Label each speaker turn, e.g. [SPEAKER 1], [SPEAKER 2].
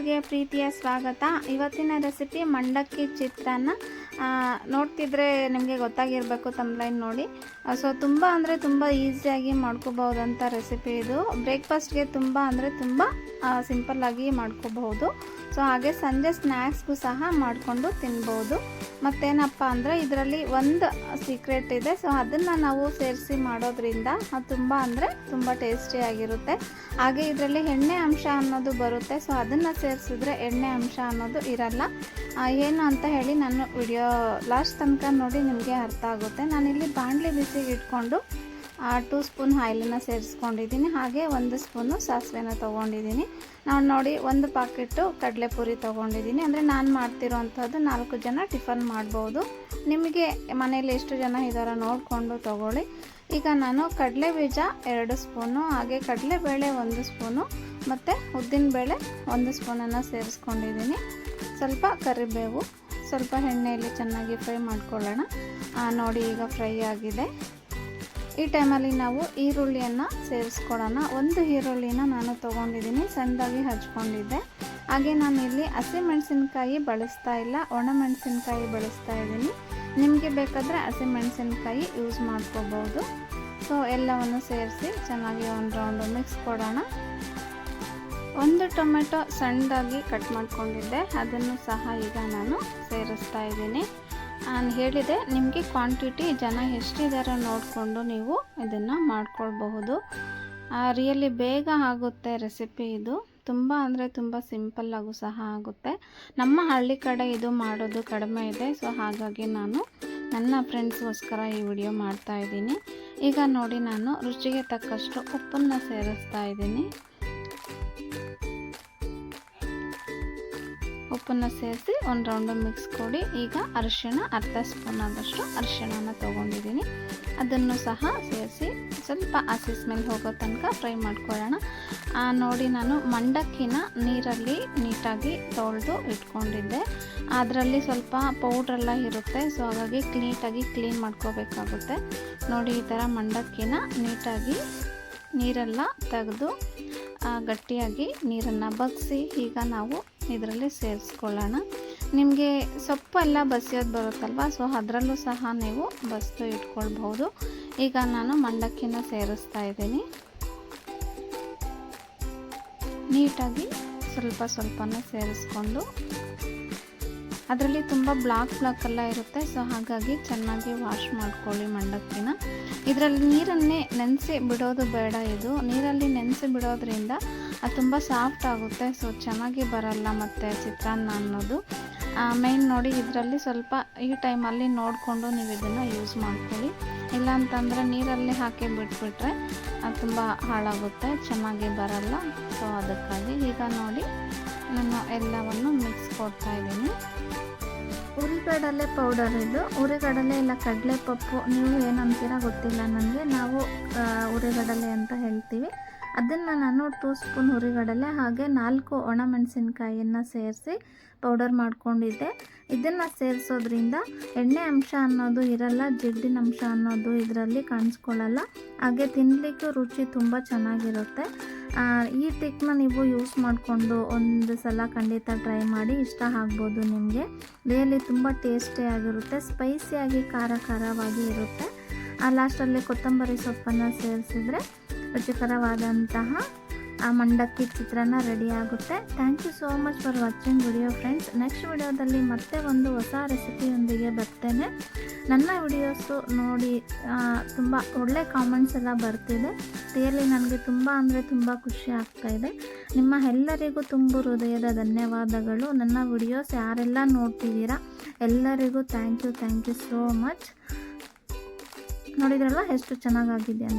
[SPEAKER 1] ಚಾನಲ್ಗೆ ಪ್ರೀತಿಯ ಸ್ವಾಗತ. ಇವತ್ತಿನ ರೆಸಿಪಿ ಮಂಡಕ್ಕಿ ಚಿತ್ರಾನ್ನ. ನೋಡ್ತಿದ್ರೆ ನಿಮಗೆ ಗೊತ್ತಾಗಿರಬೇಕು ತಮ್ಲೈನ್ ನೋಡಿ. ಸೊ ತುಂಬ ಅಂದರೆ ತುಂಬ ಈಸಿಯಾಗಿ ಮಾಡ್ಕೋಬಹುದಂಥ ರೆಸಿಪಿ ಇದು. ಬ್ರೇಕ್ಫಾಸ್ಟ್ಗೆ ತುಂಬ ಅಂದರೆ ತುಂಬ ಸಿಂಪಲ್ಲಾಗಿ ಮಾಡ್ಕೋಬಹುದು. ಸೊ ಹಾಗೆ ಸಂಜೆ ಸ್ನ್ಯಾಕ್ಸ್ಗೂ ಸಹ ಮಾಡಿಕೊಂಡು ತಿನ್ಬೋದು. ಮತ್ತೇನಪ್ಪ ಅಂದರೆ ಇದರಲ್ಲಿ ಒಂದು ಸೀಕ್ರೆಟ್ ಇದೆ. ಸೊ ಅದನ್ನು ನಾವು ಸೇರಿಸಿ ಮಾಡೋದ್ರಿಂದ ಅದು ತುಂಬ ಅಂದರೆ ತುಂಬ ಟೇಸ್ಟಿಯಾಗಿರುತ್ತೆ ಹಾಗೆ ಇದರಲ್ಲಿ ಎಣ್ಣೆ ಅಂಶ ಅನ್ನೋದು ಬರುತ್ತೆ. ಸೊ ಅದನ್ನು ಸೇರಿಸಿದ್ರೆ ಎಣ್ಣೆ ಅಂಶ ಅನ್ನೋದು ಇರಲ್ಲ. ಏನು ಅಂತ ಹೇಳಿ ನಾನು ವಿಡಿಯೋ ಲಾಸ್ಟ್ ತನಕ ನೋಡಿ ನಿಮಗೆ ಅರ್ಥ ಆಗುತ್ತೆ. ನಾನಿಲ್ಲಿ ಬಾಣಲೆ ಬಿಸಿ ಇಟ್ಕೊಂಡು ಟೂ ಸ್ಪೂನ್ ಆಯಿಲನ್ನು ಸೇರಿಸ್ಕೊಂಡಿದ್ದೀನಿ. ಹಾಗೆ ಒಂದು ಸ್ಪೂನು ಸಾಸಿವೆನ ತೊಗೊಂಡಿದ್ದೀನಿ. ನಾನು ನೋಡಿ ಒಂದು ಪಾಕೆಟು ಕಡಲೆಪುರಿ ತೊಗೊಂಡಿದ್ದೀನಿ. ಅಂದರೆ ನಾನು ಮಾಡ್ತಿರೋವಂಥದ್ದು ನಾಲ್ಕು ಜನ ಟಿಫನ್ ಮಾಡ್ಬೋದು. ನಿಮಗೆ ಮನೇಲಿ ಎಷ್ಟು ಜನ ಇದ್ದಾರೋ ನೋಡಿಕೊಂಡು ತೊಗೊಳ್ಳಿ. ಈಗ ನಾನು ಕಡಲೆ ಬೀಜ ಎರಡು ಸ್ಪೂನು ಹಾಗೆ ಕಡಲೆಬೇಳೆ ಒಂದು ಸ್ಪೂನು ಮತ್ತು ಉದ್ದಿನಬೇಳೆ ಒಂದು ಸ್ಪೂನನ್ನು ಸೇರಿಸ್ಕೊಂಡಿದ್ದೀನಿ. ಸ್ವಲ್ಪ ಕರಿಬೇವು. ಸ್ವಲ್ಪ ಎಣ್ಣೆಯಲ್ಲಿ ಚೆನ್ನಾಗಿ ಫ್ರೈ ಮಾಡ್ಕೊಳ್ಳೋಣ. ನೋಡಿ ಈಗ ಫ್ರೈ ಆಗಿದೆ. ಈ ಟೈಮಲ್ಲಿ ನಾವು ಈರುಳ್ಳಿಯನ್ನು ಸೇರಿಸ್ಕೊಳ್ಳೋಣ. ಒಂದು ಈರುಳ್ಳಿನ ನಾನು ತೊಗೊಂಡಿದ್ದೀನಿ, ಸಣ್ಣದಾಗಿ ಹಚ್ಕೊಂಡಿದ್ದೆ. ಹಾಗೆ ನಾನು ಇಲ್ಲಿ ಹಸಿಮೆಣಸಿನ್ಕಾಯಿ ಬಳಸ್ತಾ ಇಲ್ಲ, ಒಣಮೆಣಸಿನ್ಕಾಯಿ ಬಳಸ್ತಾ ಇದ್ದೀನಿ. ನಿಮಗೆ ಬೇಕಾದರೆ ಹಸಿಮೆಣಸಿನ್ಕಾಯಿ ಯೂಸ್ ಮಾಡ್ಕೋಬೋದು. ಸೊ ಎಲ್ಲವನ್ನು ಸೇರಿಸಿ ಚೆನ್ನಾಗಿ ಒಂದು ರೌಂಡು ಮಿಕ್ಸ್ ಕೊಡೋಣ. ಒಂದು ಟೊಮೆಟೊ ಸಣ್ಣದಾಗಿ ಕಟ್ ಮಾಡ್ಕೊಂಡಿದ್ದೆ. ಅದನ್ನು ಸಹ ಈಗ ನಾನು ಸೇರಿಸ್ತಾ ಇದ್ದೀನಿ. ನಾನು ಹೇಳಿದೆ, ನಿಮಗೆ ಕ್ವಾಂಟಿಟಿ ಜನ ಎಷ್ಟಿದ್ದಾರೆ ನೋಡಿಕೊಂಡು ನೀವು ಇದನ್ನು ಮಾಡ್ಕೊಳ್ಬಹುದು. ರಿಯಲಿ ಬೇಗ ಆಗುತ್ತೆ ರೆಸಿಪಿ ಇದು. ತುಂಬ ಅಂದರೆ ತುಂಬ ಸಿಂಪಲ್ಲಾಗೂ ಸಹ ಆಗುತ್ತೆ. ನಮ್ಮ ಹಳ್ಳಿ ಕಡೆ ಇದು ಮಾಡೋದು ಕಡಿಮೆ ಇದೆ. ಸೊ ಹಾಗಾಗಿ ನಾನು ನನ್ನ ಫ್ರೆಂಡ್ಸ್ಗೋಸ್ಕರ ಈ ವಿಡಿಯೋ ಮಾಡ್ತಾ ಇದ್ದೀನಿ. ಈಗ ನೋಡಿ, ನಾನು ರುಚಿಗೆ ತಕ್ಕಷ್ಟು ಉಪ್ಪನ್ನು ಸೇರಿಸ್ತಾ ಇದ್ದೀನಿ. ಉಪ್ಪನ್ನು ಸೇರಿಸಿ ಒಂದು ರೌಂಡು ಮಿಕ್ಸ್ ಕೊಡಿ ಈಗ ಅರಿಶಿಣ ಅರ್ಧ ಸ್ಪೂನ್ ಆದಷ್ಟು ಅರಿಶಿಣನ ತೊಗೊಂಡಿದ್ದೀನಿ. ಅದನ್ನು ಸಹ ಸೇರಿಸಿ ಸ್ವಲ್ಪ ಹಸಿ ಸ್ಮೆಲ್ ಹೋಗೋ ತನಕ ಫ್ರೈ ಮಾಡ್ಕೊಳ್ಳೋಣ. ನೋಡಿ ನಾನು ಮಂಡಕ್ಕಿನ ನೀರಲ್ಲಿ ನೀಟಾಗಿ ತೊಳೆದು ಇಟ್ಕೊಂಡಿದ್ದೆ. ಅದರಲ್ಲಿ ಸ್ವಲ್ಪ ಪೌಡ್ರೆಲ್ಲ ಇರುತ್ತೆ ಸೊ ಹಾಗಾಗಿ ನೀಟಾಗಿ ಕ್ಲೀನ್ ಮಾಡ್ಕೋಬೇಕಾಗುತ್ತೆ. ನೋಡಿ ಈ ಥರ ಮಂಡಕ್ಕಿನ ನೀಟಾಗಿ ನೀರೆಲ್ಲ ತೆಗೆದು ಗಟ್ಟಿಯಾಗಿ ನೀರನ್ನು ಬಗ್ಸಿ ಈಗ ನಾವು ಇದರಲ್ಲಿ ಸೇರಿಸ್ಕೊಳ್ಳೋಣ. ನಿಮಗೆ ಸೊಪ್ಪೆಲ್ಲ ಬಸಿಯೋದು ಬರುತ್ತಲ್ವ? ಸೊ ಅದರಲ್ಲೂ ಸಹ ನೀವು ಬಸ್ದು ಇಟ್ಕೊಳ್ಬಹುದು. ಈಗ ನಾನು ಮಂಡಕ್ಕಿನ ಸೇರಿಸ್ತಾ ಇದ್ದೀನಿ. ನೀಟಾಗಿ ಸ್ವಲ್ಪ ಸ್ವಲ್ಪನೇ ಸೇರಿಸ್ಕೊಂಡು ಅದರಲ್ಲಿ ತುಂಬ ಬ್ಲಾಕ್ ಬ್ಲಾಕ್ ಎಲ್ಲ ಇರುತ್ತೆ. ಸೊ ಹಾಗಾಗಿ ಚೆನ್ನಾಗಿ ವಾಶ್ ಮಾಡ್ಕೊಳ್ಳಿ ಮಂಡಕ್ಕಿನ. ಇದರಲ್ಲಿ ನೀರನ್ನೇ ನೆನೆಸಿ ಬಿಡೋದು ಬೇಡ ಇದು. ನೀರಲ್ಲಿ ನೆನೆಸಿ ಬಿಡೋದ್ರಿಂದ ಅದು ತುಂಬ ಸಾಫ್ಟ್ ಆಗುತ್ತೆ. ಸೊ ಚೆನ್ನಾಗಿ ಬರಲ್ಲ ಮತ್ತು ಚಿತ್ರಾನ್ನ ಅನ್ನೋದು. ಮೇಯ್ನ್ ನೋಡಿ ಇದರಲ್ಲಿ ಸ್ವಲ್ಪ ಈ ಟೈಮಲ್ಲಿ ನೋಡಿಕೊಂಡು ನೀವು ಇದನ್ನು ಯೂಸ್ ಮಾಡ್ಕೊಳ್ಳಿ. ಇಲ್ಲ ಅಂತಂದರೆ ನೀರಲ್ಲಿ ಹಾಕಿ ಬಿಟ್ಬಿಟ್ರೆ ಅದು ತುಂಬ ಹಾಳಾಗುತ್ತೆ. ಚೆನ್ನಾಗಿ ಬರಲ್ಲ. ಸೊ ಅದಕ್ಕಾಗಿ ಈಗ ನೋಡಿ ನಾನು ಎಲ್ಲವನ್ನು ಮಿಕ್ಸ್ ಕೊಡ್ತಾ ಇದ್ದೀನಿ. ಉರಿಗಡಲೆ ಪೌಡರ್ ಇದು. ಉರಿಗಡಲೆ ಇಲ್ಲ ಕಡಲೆ ಪಪ್ಪು ನೀವು ಅಂತೀರ ಗೊತ್ತಿಲ್ಲ ನನಗೆ. ನಾವು ಹುರಿಗಡಲೆ ಅಂತ ಹೇಳ್ತೀವಿ. ಅದನ್ನು ನಾನು ಟೂ ಸ್ಪೂನ್ ಹುರಿಗಡಲೆ ಹಾಗೆ ನಾಲ್ಕು ಒಣಮೆಣಸಿನ್ಕಾಯಿಯನ್ನು ಸೇರಿಸಿ ಪೌಡರ್ ಮಾಡ್ಕೊಂಡಿದ್ದೆ. ಇದನ್ನು ಸೇರಿಸೋದ್ರಿಂದ ಎಣ್ಣೆ ಅಂಶ ಅನ್ನೋದು ಇರಲ್ಲ, ಜಿಡ್ಡಿನ ಅಂಶ ಅನ್ನೋದು ಇದರಲ್ಲಿ ಕಾಣಿಸ್ಕೊಳ್ಳಲ್ಲ. ಹಾಗೆ ತಿನ್ನಲಿಕ್ಕೂ ರುಚಿ ತುಂಬ ಚೆನ್ನಾಗಿರುತ್ತೆ. ಈ ಟಿಕ್ನ ನೀವು ಯೂಸ್ ಮಾಡಿಕೊಂಡು ಒಂದು ಸಲ ಖಂಡಿತ ಟ್ರೈ ಮಾಡಿ ಇಷ್ಟ ಆಗ್ಬೋದು ನಿಮಗೆ. ರಿಯಲಿ ತುಂಬ ಟೇಸ್ಟಿಯಾಗಿರುತ್ತೆ ಸ್ಪೈಸಿಯಾಗಿ ಖಾರ ಖಾರವಾಗಿ ಇರುತ್ತೆ. ಲಾಸ್ಟಲ್ಲಿ ಕೊತ್ತಂಬರಿ ಸೊಪ್ಪನ್ನು ಸೇರಿಸಿದ್ರೆ ರುಚಿಕರವಾದಂತಹ ಆ ಮಂಡಕ್ಕಿ ಚಿತ್ರಾನ್ನ ರೆಡಿ ಆಗುತ್ತೆ. Thank you so much for watching video friends next ವಿಡಿಯೋದಲ್ಲಿ ಮತ್ತೆ ಒಂದು ಹೊಸ ರೆಸಿಪಿಯೊಂದಿಗೆ ಬರ್ತೇನೆ. ನನ್ನ ವಿಡಿಯೋಸು ನೋಡಿ ತುಂಬ ಒಳ್ಳೆ ಕಾಮೆಂಟ್ಸ್ ಎಲ್ಲ ಬರ್ತಿದೆ. ರಿಯಲಿ ನನಗೆ ತುಂಬ ಅಂದರೆ ತುಂಬ ಖುಷಿ ಆಗ್ತಾ ಇದೆ. ನಿಮ್ಮ ಎಲ್ಲರಿಗೂ ತುಂಬ ಹೃದಯದ ಧನ್ಯವಾದಗಳು. ನನ್ನ ವಿಡಿಯೋಸ್ ಯಾರೆಲ್ಲ ನೋಡ್ತಿದ್ದೀರಾ, ಎಲ್ಲರಿಗೂ thank you thank you so much ನೋಡಿದ್ರಲ್ಲ ಎಷ್ಟು ಚೆನ್ನಾಗಾಗಿದೆ ಅಂತ.